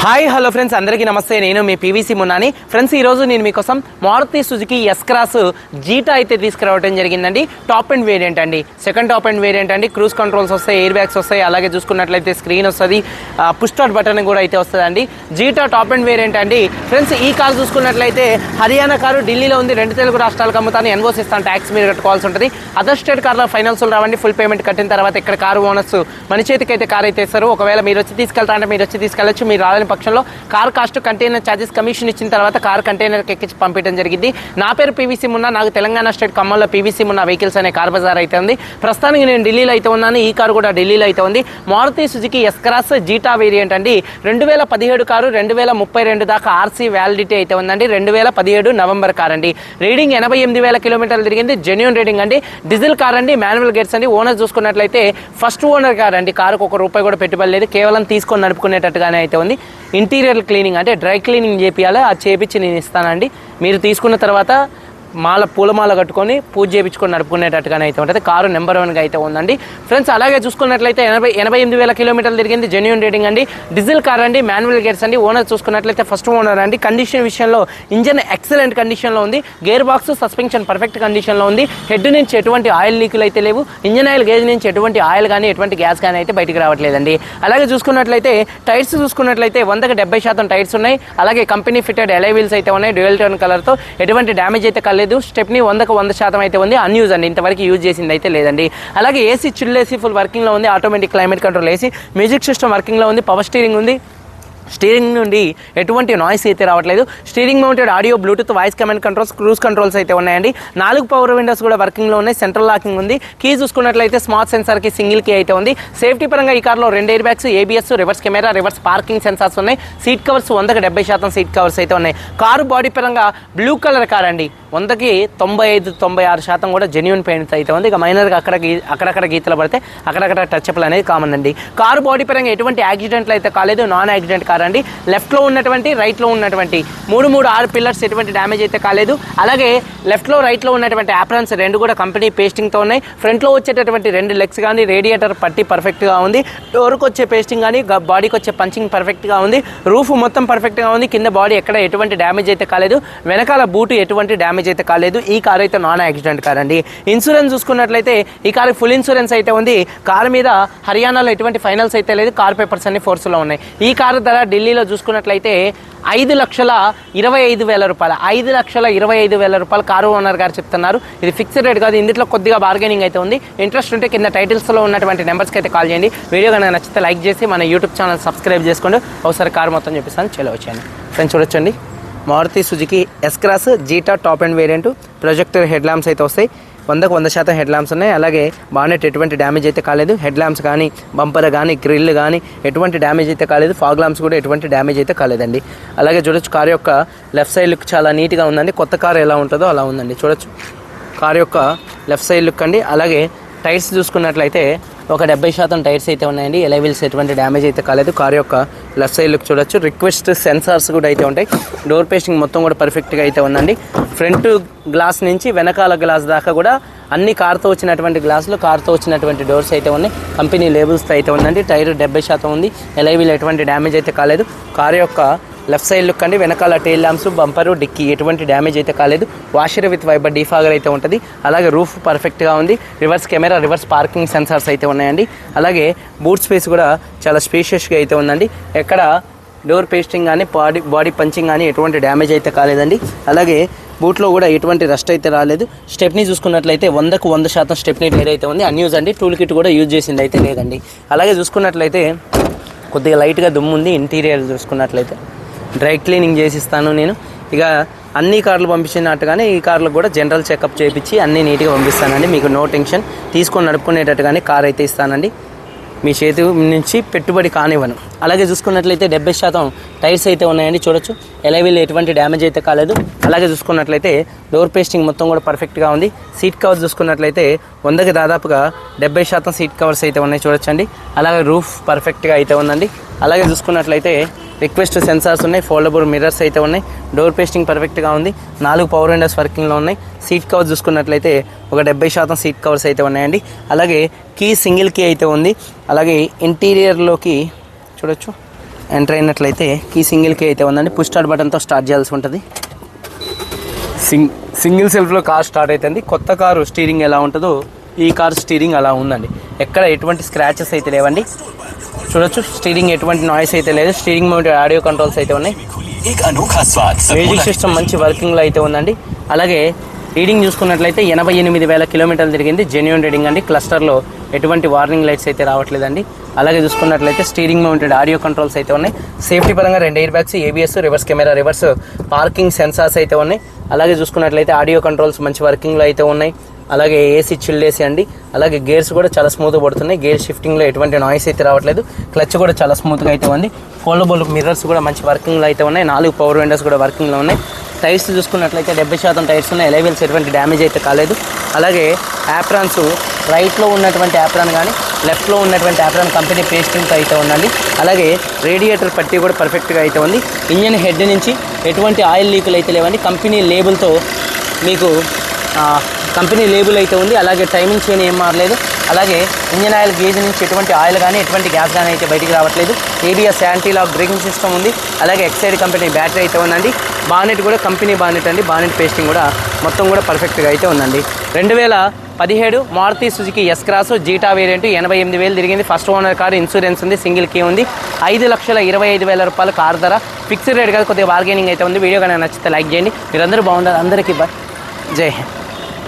Hi hello friends. అందరికీ నమస్తే. నేను మీ పీవీసీ మున్నాని. ఫ్రెండ్స్ ఈరోజు నేను మీకోసం Maruti Suzuki S Cross Zeta అయితే తీసుకురావడం జరిగిందండి. టాప్ అండ్ వేరియంట్ అండి. సెకండ్ టాప్ అండ్ వేరియంట్ అండి. క్రూజ్ కంట్రోల్స్ వస్తాయి ఎయిర్ బ్యాగ్స్ వస్తాయి. అలాగే చూసుకున్నట్లయితే స్క్రీన్ వస్తుంది. పుష్టాట్ బటన్ కూడా అయితే వస్తుందండి. జీటా టాప్ అండ్ వేరియంట్ అండి. ఫ్రెండ్స్ ఈ కార్ చూసుకున్నట్లయితే హర్యానా కారు ఢిల్లీలో ఉంది. రెండు తెలుగు రాష్ట్రాలకు అమ్ముతాను. ఎన్వోస్ ఇస్తాను. ట్యాక్స్ మీరు కట్టుకోవాల్సి ఉంటుంది. అదర్ స్టేట్ కార్లో ఫైనాన్స్ రావండి. ఫుల్ పేమెంట్ కట్టిన తర్వాత ఇక్కడ కారు ఓనర్స్ మన చేతికి అయితే కార్ అయితే ఇస్తారు. ఒకవేళ మీరు వచ్చి తీసుకెళ్తా అంటే మీరు వచ్చి తీసుకెళ్ళచ్చు. మీరు లేని పక్షంలో car cost container charges commission ఇచ్చిన తర్వాత కార్ కంటైనర్కి ఎక్కించి పంపించడం జరిగింది. నా పేరు పీవీసీ మున్నా నాకు తెలంగాణ స్టేట్ ఖమ్మంలో పీవీసీ మున్నా వెహికల్స్ అనే కార్ బజార్ అయితే ఉంది. ప్రస్తుతానికి నేను ఢిల్లీలో అయితే ఉన్నాను ఈ కారు కూడా ఢిల్లీలో అయితే ఉంది. Maruti Suzuki S Cross Zeta variant అండి. రెండు వేల పదిహేడు కారు రెండు వేల ముప్పై రెండు దాకా ఆర్సీ వ్యాలిడిటీ అయితే ఉందండి. రెండు వేల పదిహేడు నవంబర్ కార్ అండి. రీడింగ్ ఎనభై ఎనిమిది వేల కిలోమీటర్లు తిరిగింది. జెన్యున్ రీడింగ్ అండి. డీజిల్ కార్ అండి మాన్యువల్ గేట్స్ అండి. ఓనర్ చూసుకున్నట్లయితే ఫస్ట్ ఓనర్ కార్ అండి. కారుకు ఒక రూపాయి కూడా పెట్టుబడి లేదు. కేవలం తీసుకొని నడుపుకునేటట్టుగానే అయితే ఉంది. ఇంటీరియర్ క్లీనింగ్ అంటే డ్రై క్లీనింగ్ చేపియాలి అది చేపించి నేను ఇస్తానండి. మీరు తీసుకున్న తర్వాత మాల పూలమాల కట్టుకొని పూజ చేయించుకొని నడుపుకునేటట్టుగానే అయితే ఉంటుంది. కారు నెంబర్ వన్గా అయితే ఉందండి. ఫ్రెండ్స్ అలాగే చూసుకున్నట్లయితే ఎనభై ఎనభై ఎనిమిది వేల కిలోమీటర్లు తిరిగింది జెన్యున్ రేటింగ్ అండి. డీజిల్ కార్ అండి మాన్యువల్ గేర్స్ అండి. ఓనర్ చూసుకున్నట్లయితే ఫస్ట్ ఓనర్ అండి. కండిషన్ విషయంలో ఇంజన్ ఎక్సలెంట్ కండిషన్లో ఉంది. గేర్ బాక్స్ సస్పెన్షన్ పర్ఫెక్ట్ కండిషన్లో ఉంది. హెడ్ నుంచి ఎటువంటి ఆయిల్ లీకులు అయితే లేవు. ఇంజన్ ఆయిల్ గేజ్ నుంచి ఎటువంటి ఆయిల్ కానీ ఎటువంటి గ్యాస్ కానీ అయితే బయటికి రావట్లేదండి. అలాగే చూసుకున్నట్లయితే టైర్స్ చూసుకున్నట్లయితే వందకి డెబ్బై శాతం టైర్స్ ఉన్నాయి. అలాగే కంపెనీ ఫిటెడ్ ఎలై వీల్స్ అయితే ఉన్నాయి. డ్యూయల్ టోన్ కలర్తో ఎటువంటి డ్యామేజ్ అయితే కలేదు స్టెప్ని వందకు వంద శాతం అయితే ఉంది. అన్యూజ్ అండి. ఇంతవరకు యూజ్ చేసింది అయితే లేదండి. అలాగే ఏసీ చిల్లేసి ఏసీ ఫుల్ వర్కింగ్లో ఉంది. Automatic climate control AC music system వర్కింగ్లో ఉంది. పవర్ స్టీరింగ్ ఉంది. స్టీరింగ్ నుండి ఎటువంటి నాయిస్ అయితే రావట్లేదు. Steering mounted audio Bluetooth voice command controls cruise controls అయితే ఉన్నాయండి. నాలుగు పవర్ విండోస్ కూడా వర్కింగ్లో ఉన్నాయి. సెంట్రల్ లాకింగ్ ఉంది. కీ చూసుకున్నట్లయితే స్మార్ట్ సెన్సార్కి సింగిల్ కీ అయితే ఉంది. సేఫ్టీ పరంగా ఈ కార్లో రెండు air bags ABS reverse camera reverse parking sensors ఉన్నాయి. సీట్ కవర్స్ వందకి డెబ్బై శాతం సీట్ కవర్స్ అయితే ఉన్నాయి. కారు బాడీ పరంగా బ్లూ కలర్ కార్ అండి. వందకి తొంభై ఐదు తొంభై ఆరు శాతం కూడా జెన్యున్ పెయింట్స్ అయితే ఉంది. ఇక మైనర్గా అక్కడ గీ అక్కడక్కడ గీతలు పడితే అక్కడక్కడ టచ్అప్లు అనేది కామన్ అండి. కారు బాడీ పరంగా ఎటువంటి యాక్సిడెంట్లు అయితే కాలేదు. నాన్ యాక్సిడెంట్ కార్ లెఫ్ట్ లెఫ్ట్లో ఉన్నటువంటి రైట్లో ఉన్నటువంటి. మూడు మూడు ఆరు పిల్లర్స్ ఎటువంటి డ్యామేజ్ అయితే కాలేదు. అలాగే లెఫ్ట్లో రైట్లో ఉన్నటువంటి యాప్రాన్స్ రెండు కూడా కంపెనీ పేస్టింగ్తో ఉన్నాయి. ఫ్రంట్లో వచ్చేటటువంటి రెండు లెగ్స్ కానీ రేడియేటర్ పట్టి పర్ఫెక్ట్గా ఉంది. డోర్కి వచ్చే పేస్టింగ్ కానీ బాడీకి వచ్చే పంచింగ్ పర్ఫెక్ట్గా ఉంది. రూఫ్ మొత్తం పర్ఫెక్ట్గా ఉంది. కింద బాడీ ఎక్కడ ఎటువంటి డ్యామేజ్ అయితే కాలేదు. వెనకాల బూటు ఎటువంటి డ్యామేజ్ అయితే కాలేదు. ఈ కార్ అయితే నాన్ యాక్సిడెంట్ కార్ అండి ఇన్సూరెన్స్ చూసుకున్నట్లయితే ఈ కార్ ఫుల్ ఇన్సూరెన్స్ అయితే ఉంది. కార్ మీద హర్యానాలో ఎటువంటి ఫైనల్స్ అయితే లేదు. కార్ పేపర్స్ అన్ని ఫోర్స్లో ఉన్నాయి. ఈ కారు ధర ఢిల్లీలో చూసుకున్నట్లయితే ఐదు లక్షల ఇరవై ఐదు వేల రూపాయలు ఐదు లక్షల ఇరవై ఐదు వేల రూపాయలు కారు ఓనర్ గారు చెప్తున్నారు. ఇది ఫిక్స్డ్ రేట్ కాదు ఇందులో కొద్దిగా బార్గెనింగ్ అయితే ఉంది. ఇంట్రెస్ట్ ఉంటే కింద టైటిల్స్లో ఉన్నటువంటి నెంబర్స్కి అయితే కాల్ చేయండి. వీడియో కనుక నచ్చితే లైక్ చేసి మన యూట్యూబ్ ఛానల్ సబ్స్క్రైబ్ చేసుకోండి. ఒకసారి కారు మొత్తం చెప్పిస్తాను చలో వచ్చాను ఫ్రెండ్స్ చూడొచ్చండి. Maruti Suzuki S Cross Zeta top and variant projector head lamps అయితే వస్తాయి. వందకు వంద శాతం హెడ్ ల్యాంప్స్ ఉన్నాయి. అలాగే బాగానే ఎటువంటి డ్యామేజ్ అయితే కాలేదు. హెడ్ ల్యాంప్స్ కానీ బంపర్ కానీ గ్రిల్ కానీ ఎటువంటి డ్యామేజ్ అయితే కాలేదు. ఫాగ్ ల్యాంప్స్ కూడా ఎటువంటి డ్యామేజ్ అయితే కాలేదండి. అలాగే చూడొచ్చు కార్ యొక్క లెఫ్ట్ సైడ్ లుక్ చాలా నీట్గా ఉందండి. కొత్త కార్ ఎలా ఉంటుందో అలా ఉందండి. చూడొచ్చు. కార్ యొక్క లెఫ్ట్ సైడ్ లుక్ అండి. అలాగే టైర్స్ చూసుకున్నట్లయితే ఒక డెబ్బై శాతం టైర్స్ అయితే ఉన్నాయండి. ఎలైవిల్స్ ఎటువంటి డ్యామేజ్ అయితే కాలేదు. కార్ యొక్క లెఫ్ట్ సైడ్ లుక్ చూడొచ్చు. రిక్వెస్ట్ సెన్సార్స్ కూడా అయితే ఉంటాయి. డోర్ పేస్టింగ్ మొత్తం కూడా పర్ఫెక్ట్గా అయితే ఉందండి. ఫ్రంట్ గ్లాస్ నుంచి వెనకాల గ్లాస్ దాకా కూడా అన్ని కార్తో వచ్చినటువంటి గ్లాసులు కార్తో వచ్చినటువంటి డోర్స్ అయితే ఉన్నాయి. కంపెనీ లేబుల్స్తో అయితే ఉందండి. టైర్ డెబ్బై శాతం ఉంది. ఎలైవిల్ ఎటువంటి డ్యామేజ్ అయితే కాలేదు. కార్ యొక్క లెఫ్ట్ సైడ్ లుక్ అండి వెనకాల టైల్ ల్యాంప్స్ బంపరు డిక్కి ఎటువంటి డ్యామేజ్ అయితే కాలేదు. వాషర్ విత్ వైబర్ డీఫాగర్ అయితే ఉంటుంది. అలాగే రూఫ్ పర్ఫెక్ట్గా ఉంది. Reverse camera reverse parking sensors అయితే ఉన్నాయండి. అలాగే బూట్ స్పేస్ కూడా చాలా స్పేషియస్గా అయితే ఉందండి. ఎక్కడ డోర్ పేస్టింగ్ కానీ బాడీ బాడీ పంచింగ్ కానీ ఎటువంటి డ్యామేజ్ అయితే కాలేదండి. అలాగే బూట్లో కూడా ఎటువంటి రస్ట్ అయితే రాలేదు. స్టెప్ని చూసుకున్నట్లయితే వందకు వంద శాతం స్టెప్ని టైర్ అయితే ఉంది. అన్యూజ్ అండి. టూల్ కిట్ కూడా యూజ్ చేసింది అయితే లేదండి. అలాగే చూసుకున్నట్లయితే కొద్దిగా లైట్గా దుమ్ము ఉంది ఇంటీరియర్ చూసుకున్నట్లయితే. డ్రై క్లీనింగ్ చేసిస్తాను నేను. ఇక అన్ని కార్లు పంపించినట్టుగానే ఈ కార్లకు కూడా జనరల్ చెకప్ చేయించి అన్నీ నీట్గా పంపిస్తానండి. మీకు నో టెన్షన్. తీసుకొని నడుపుకునేటట్టుగానే కార్ అయితే ఇస్తానండి. మీ చేతి నుంచి పెట్టుబడి కానివ్వను. అలాగే చూసుకున్నట్లయితే డెబ్బై శాతం టైర్స్ అయితే ఉన్నాయండి చూడొచ్చు. ఎలైవిల్ ఎటువంటి డ్యామేజ్ అయితే కాలేదు. అలాగే చూసుకున్నట్లయితే డోర్ పేస్టింగ్ మొత్తం కూడా పర్ఫెక్ట్గా ఉంది. సీట్ కవర్స్ చూసుకున్నట్లయితే వందకి దాదాపుగా డెబ్బై శాతం సీట్ కవర్స్ అయితే ఉన్నాయి చూడొచ్చండి. అలాగే రూఫ్ పర్ఫెక్ట్గా అయితే ఉందండి. అలాగే చూసుకున్నట్లయితే రిక్వెస్ట్ సెన్సార్స్ ఉన్నాయి ఫోల్డబుల్ మిర్రర్స్ అయితే ఉన్నాయి. డోర్ పేస్టింగ్ పర్ఫెక్ట్గా ఉంది. నాలుగు పవర్ విండోస్ వర్కింగ్లో ఉన్నాయి. సీట్ కవర్స్ చూసుకున్నట్లయితే ఒక డెబ్బై శాతం సీట్ కవర్స్ అయితే ఉన్నాయండి. అలాగే కీ సింగిల్ కీ అయితే ఉంది. అలాగే ఇంటీరియర్లోకి చూడొచ్చు. ఎంటర్ అయినట్లయితే కీ సింగిల్ కీ అయితే ఉందండి. పుష్ స్టార్ట్ బటన్తో స్టార్ట్ చేయాల్సి ఉంటుంది. సింగ్ సింగిల్ సెల్ఫ్లో కార్ స్టార్ట్ అవుతుంది కొత్త కారు స్టీరింగ్ ఎలా ఉంటుందో ఈ కార్ స్టీరింగ్ అలా ఉందండి. ఎక్కడ ఎటువంటి స్క్రాచెస్ అయితే లేవండి. చూడొచ్చు స్టీరింగ్ ఎటువంటి నాయిస్ అయితే లేదు. స్టీరింగ్ మౌంటెడ్ ఆడియో కంట్రోల్స్ అయితే ఉన్నాయి. మ్యూజిక్ సిస్టమ్ మంచి వర్కింగ్లో అయితే ఉందండి. అలాగే రీడింగ్ చూసుకున్నట్లయితే ఎనభై ఎనిమిది వేల కిలోమీటర్లు తిరిగింది. జెన్యున్ రీడింగ్ అండి. క్లస్టర్లో ఎటువంటి వార్నింగ్ లైట్స్ అయితే రావట్లేదండి. అలాగే చూసుకున్నట్లయితే స్టీరింగ్ మౌంటెడ్ ఆడియో కంట్రోల్స్ అయితే ఉన్నాయి. సేఫ్టీ పరంగా రెండు air bags ABS reverse camera reverse parking sensors అయితే ఉన్నాయి. అలాగే చూసుకున్నట్లయితే ఆడియో కంట్రోల్స్ మంచి వర్కింగ్లో అయితే ఉన్నాయి. అలాగే ఏసీ చిల్డ్ ఏసీ అండి. అలాగే గేర్స్ కూడా చాలా స్మూత్ పడుతున్నాయి. గేర్ షిఫ్టింగ్లో ఎటువంటి నాయిస్ అయితే రావట్లేదు. క్లచ్ కూడా చాలా స్మూత్గా అయితే ఉంది. ఫోల్డబుల్ మిర్రర్స్ కూడా మంచి వర్కింగ్లో అయితే ఉన్నాయి. నాలుగు పవర్ విండోస్ కూడా వర్కింగ్లో ఉన్నాయి. టైర్స్ చూసుకున్నట్లయితే డెబ్బై శాతం టైర్స్ ఉన్నాయి. ఎలైవెల్స్ ఎటువంటి డ్యామేజ్ అయితే కాలేదు. అలాగే యాప్రాన్స్ రైట్లో ఉన్నటువంటి యాప్రాన్ కానీ లెఫ్ట్లో ఉన్నటువంటి యాప్రాన్ కంపెనీ పేస్టింగ్తో అయితే ఉందండి. అలాగే రేడియేటర్ పట్టి కూడా పర్ఫెక్ట్గా అయితే ఉంది. ఇంజన్ హెడ్ నుంచి ఎటువంటి ఆయిల్ లీకులు అయితే లేవండి. కంపెనీ లేబుల్తో మీకు కంపెనీ లేబుల్ అయితే ఉంది. అలాగే టైమింగ్ కానీ ఏం మారలేదు. అలాగే ఇంజన్ ఆయిల్ గేజ్ నుంచి ఎటువంటి ఆయిల్ కానీ ఎటువంటి గ్యాస్ కానీ అయితే బయటికి రావట్లేదు. ABS anti lock braking system ఉంది. అలాగే ఎక్సైడ్ కంపెనీ బ్యాటరీ అయితే ఉందండి. బానెట్ కూడా కంపెనీ బానెట్ అండి. బానెట్ పేస్టింగ్ కూడా మొత్తం కూడా పర్ఫెక్ట్గా అయితే ఉందండి. రెండు వేల పదిహేడు Maruti Suzuki S cross Zeta variant ఎనభై ఎనిమిది వేలు తిరిగింది. ఫస్ట్ ఓనర్ కారు ఇన్సూరెన్స్ ఉంది సింగిల్ కీ ఉంది. ఐదు లక్షల ఇరవై ఐదు వేల రూపాయల కార్ ధర. ఫిక్స్డ్ రేట్ కాదు కొద్దిగా బార్గెనింగ్ అయితే ఉంది. వీడియో కానీ నచ్చితే లైక్ చేయండి. మీరందరూ బాగుండాలి. అందరికీ బాయ్ జై హింద్.